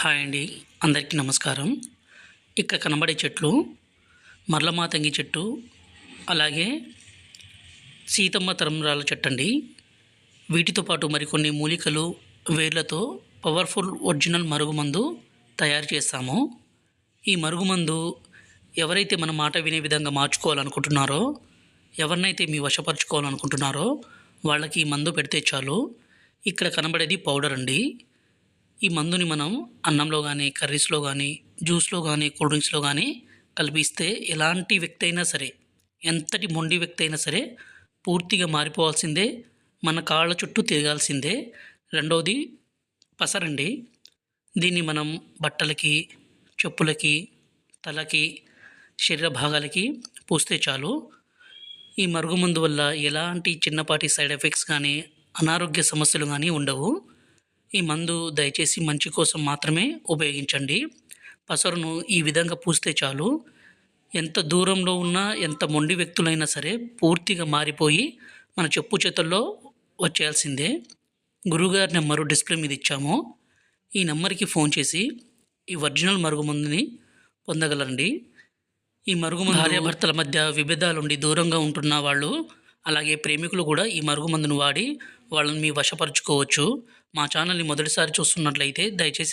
Hi అండి. అందరికీ నమస్కారం. ఇక్కడ కనబడే చెట్లు మర్లమాతంగి చెట్టు అలాగే సీతమ్మ తరంరాల చెట్టు అండి వీటితో పాటు మరికొన్ని మూలికలు వేర్లతో పవర్ఫుల్ ఒరిజినల్ మరుగుమందు తయారు చేస్తాము. ఈ మరుగుమందు ఎవరైతే మన మాట వినే విధంగా మార్చుకోవాలనుకుంటున్నారో ఎవరినైతే మీ వశపరుచుకోవాలనుకుంటున్నారో వాళ్ళకి ఈ మందు పెడితే చాలు. ఇక్కడ కనబడేది పౌడర్ అండి. ఈ మందుని మనం అన్నంలో కానీ కర్రీస్లో కానీ జ్యూస్లో కానీ కూల్ డ్రింక్స్లో కానీ కలిపిస్తే ఎలాంటి వ్యక్తి అయినా సరే ఎంతటి మొండి వ్యక్తి అయినా సరే పూర్తిగా మారిపోవాల్సిందే మన కాళ్ళ చుట్టూ తిరగాల్సిందే. రెండవది పసరండి. దీన్ని మనం బట్టలకి చెప్పులకి తలకి శరీర భాగాలకి పూస్తే చాలు. ఈ మరుగుమందు వల్ల ఎలాంటి చిన్నపాటి సైడ్ ఎఫెక్ట్స్ కానీ అనారోగ్య సమస్యలు కానీ ఉండవు. ఈ మందు దయచేసి మంచి కోసం మాత్రమే ఉపయోగించండి. పసరును ఈ విధంగా పూస్తే చాలు. ఎంత దూరంలో ఉన్నా ఎంత మొండి వ్యక్తులైనా సరే పూర్తిగా మారిపోయి మన చెప్పు చేతుల్లో వచ్చేయాల్సిందే. గురువుగారి నెంబరు డిస్ప్లే మీద ఇచ్చాము. ఈ నెంబర్కి ఫోన్ చేసి ఈ ఒరిజినల్ మరుగుమందుని పొందగలండి ఈ మరుగుమందు భార్యాభర్తల మధ్య విభేదాలుండి దూరంగా ఉంటున్న వాళ్ళు అలాగే ప్రేమికులు కూడా ఈ మరుగుమందును వాడి వాళ్ళని మీ వశపరుచుకోవచ్చు. మా ఛానల్ని మొదటిసారి చూస్తున్నట్లయితే దయచేసి